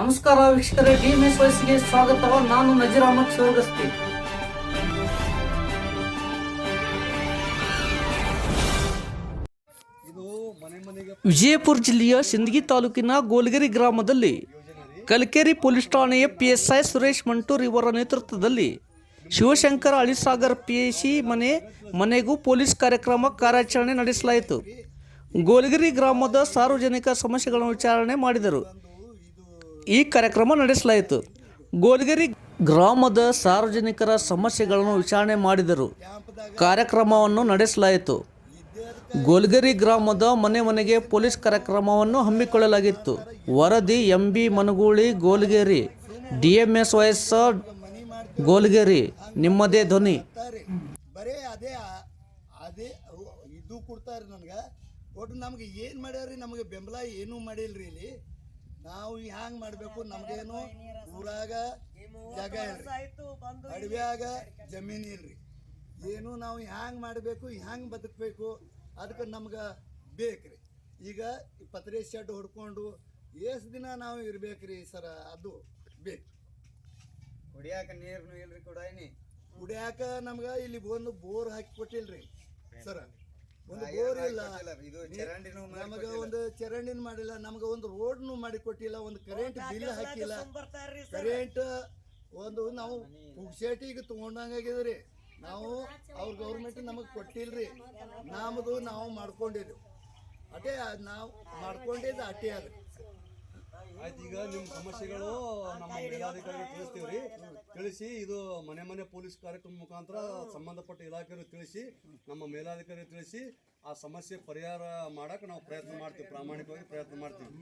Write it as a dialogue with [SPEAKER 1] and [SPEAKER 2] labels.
[SPEAKER 1] ನಮಸ್ಕಾರ ವೀಕ್ಷಕರೇ D M S ವಯಸ್ಸಿಗೆ ಸ್ವಾಗತ ನಾನು ನಜೀರ್ ಅಹಮದ್ ವಿಜಯಪುರ ಜಿಲ್ಲೆಯ ಸಿಂದಗಿ ತಾಲೂಕಿನ ಗೋಲ್ಗಿರಿ ಗ್ರಾಮದಲ್ಲಿ ಕಲ್ಕೆರಿ ಪೊಲೀಸ್ ಠಾಣೆಯ ಪಿಎಸ್ಐ ಸುರೇಶ್ ಮಂಟೂರ್ ಇವರ ನೇತೃತ್ವದಲ್ಲಿ ಶಿವಶಂಕರ ಅಳಿಸಾಗರ್ ಪಿಎಸಿ ಮನೆ, ಮನೆಗೂ ಪೊಲೀಸ್ ಕಾರ್ಯಕ್ರಮ ಕಾರ್ಯಾಚರಣೆ ನಡೆಸಲಾಯಿತು. ಗೋಲ್ಗಿರಿ ಗ್ರಾಮದ ಸಾರ್ವಜನಿಕ ಸಮಸ್ಯೆಗಳನ್ನು ವಿಚಾರಣೆ ಮಾಡಿದರು. ಈ ಕಾರ್ಯಕ್ರಮ ನಡೆಸಲಾಯಿತು. ಗೋಲ್ಗೆರಿ ಗ್ರಾಮದ ಸಾರ್ವಜನಿಕರ ಸಮಸ್ಯೆಗಳನ್ನು ವಿಚಾರಣೆ ಮಾಡಿದರು. ಕಾರ್ಯಕ್ರಮವನ್ನು ನಡೆಸಲಾಯಿತು. ಗೋಲ್ಗೆರಿ ಗ್ರಾಮದ ಮನೆ ಮನೆಗೆ ಪೊಲೀಸ್ ಕಾರ್ಯಕ್ರಮವನ್ನು ಹಮ್ಮಿಕೊಳ್ಳಲಾಗಿತ್ತು. ವರದಿ M B Managuli, Golgeri. D M S ವಯಸ್ಸ ಗೋಲ್ಗೆರಿ. ನಿಮ್ಮದೇ ಧ್ವನಿ.
[SPEAKER 2] ಇದು ಕೊಡ್ತಾರೆ ನನಗೆ. ಒಟ್ಟು ನಮ್ಗೆ ಏನು ಮಾಡ್ಯಾರ್ರಿ? ನಮಗೆ ಬೆಂಬಲ ಏನೂ ಮಾಡಿಲ್ರಿ ಇಲ್ಲಿ. ನಾವು ಹ್ಯಾಂಗ್ ಮಾಡಬೇಕು ನಮ್ಗೇನು ಊರಾಗ ಜಾಗ ಇಲ್ರಿ. ಅಡವ್ಯಾಗ ಜಮೀನ್ ಇಲ್ರಿ. ಏನು ನಾವು ಹ್ಯಾಂಗ್ ಮಾಡಬೇಕು ಹ್ಯಾಂಗ್ ಬದುಕಬೇಕು ಅದಕ್ಕೆ ನಮ್ಗೆ ಬೇಕ್ರಿ. ಈಗ ಈ ಪತ್ರೆ ಶೆಡ್ ಹೊಡ್ಕೊಂಡು ಎಷ್ಟು ದಿನ ನಾವು ಇರ್ಬೇಕ್ರಿ ಸರ ಅದು ಬೇಕು.
[SPEAKER 3] ಕುಡಿಯಾಕ ನೀರ್ನು ಇಲ್ರಿ ಕುಡಾಯಿನಿ
[SPEAKER 2] ಕುಡಿಯಾಕ ನಮ್ಗ ಇಲ್ಲಿ ಒಂದು ಬೋರ್ ಹಾಕಿ ಕೊಟ್ಟಿಲ್ರಿ ಸರ. ಒಂದು ಬೋರ್ ಇಲ್ಲ.
[SPEAKER 3] ಇದು ಚರಂಡಿನೂ ಮಾಡಿ
[SPEAKER 2] ನಮಗ ಒಂದು ಚರಂಡಿನ ಮಾಡಿಲ್ಲ ನಮಗ ಒಂದು ರೋಡ್ನು ಮಾಡಿ ಕೊಟ್ಟಿಲ್ಲ ಒಂದು ಕರೆಂಟ್ ಬಿಲ್ ಹಾಕಿಲ್ಲ. ಕರೆಂಟ್ ಒಂದು ನಾವು ಪುಕ್ಷೇಟಿಗೆ ತಗೊಂಡಂಗಾಗಿದ್ರಿ ನಾವು ಅವ್ರ ಗೌರ್ಮೆಂಟ್ ನಮಗೆ ಕೊಟ್ಟಿಲ್ರಿ. ನಮ್ಮದು ನಾವು ಮಾಡ್ಕೊಂಡಿದ್ದು ಅದೇ ನಾವು ಮಾಡ್ಕೊಂಡಿದ್ದು ಅಟ್ಟೆ ಅದು
[SPEAKER 4] ಆಯ್ತು, ಈಗ ನಿಮ್ಮ ಸಮಸ್ಯೆಗಳು ನಮ್ಮ ಮೇಲಾಧಿಕಾರಿಗೆ ತಿಳಿಸ್ತೀವ್ರಿ. ತಿಳಿಸಿ ಇದು ಮನೆ ಮನೆ ಪೊಲೀಸ್ ಕಾರ್ಯಕ್ರಮ ಮುಖಾಂತರ ಸಂಬಂಧಪಟ್ಟ ಇಲಾಖೆಯವರು ತಿಳಿಸಿ, ನಮ್ಮ ಮೇಲಾಧಿಕಾರಿ ತಿಳಿಸಿ ಆ ಸಮಸ್ಯೆ ಪರಿಹಾರ ಮಾಡಕ್ಕೆ ನಾವು ಪ್ರಯತ್ನ ಮಾಡ್ತೀವಿ, ಪ್ರಾಮಾಣಿಕವಾಗಿ ಪ್ರಯತ್ನ ಮಾಡ್ತೀವಿ.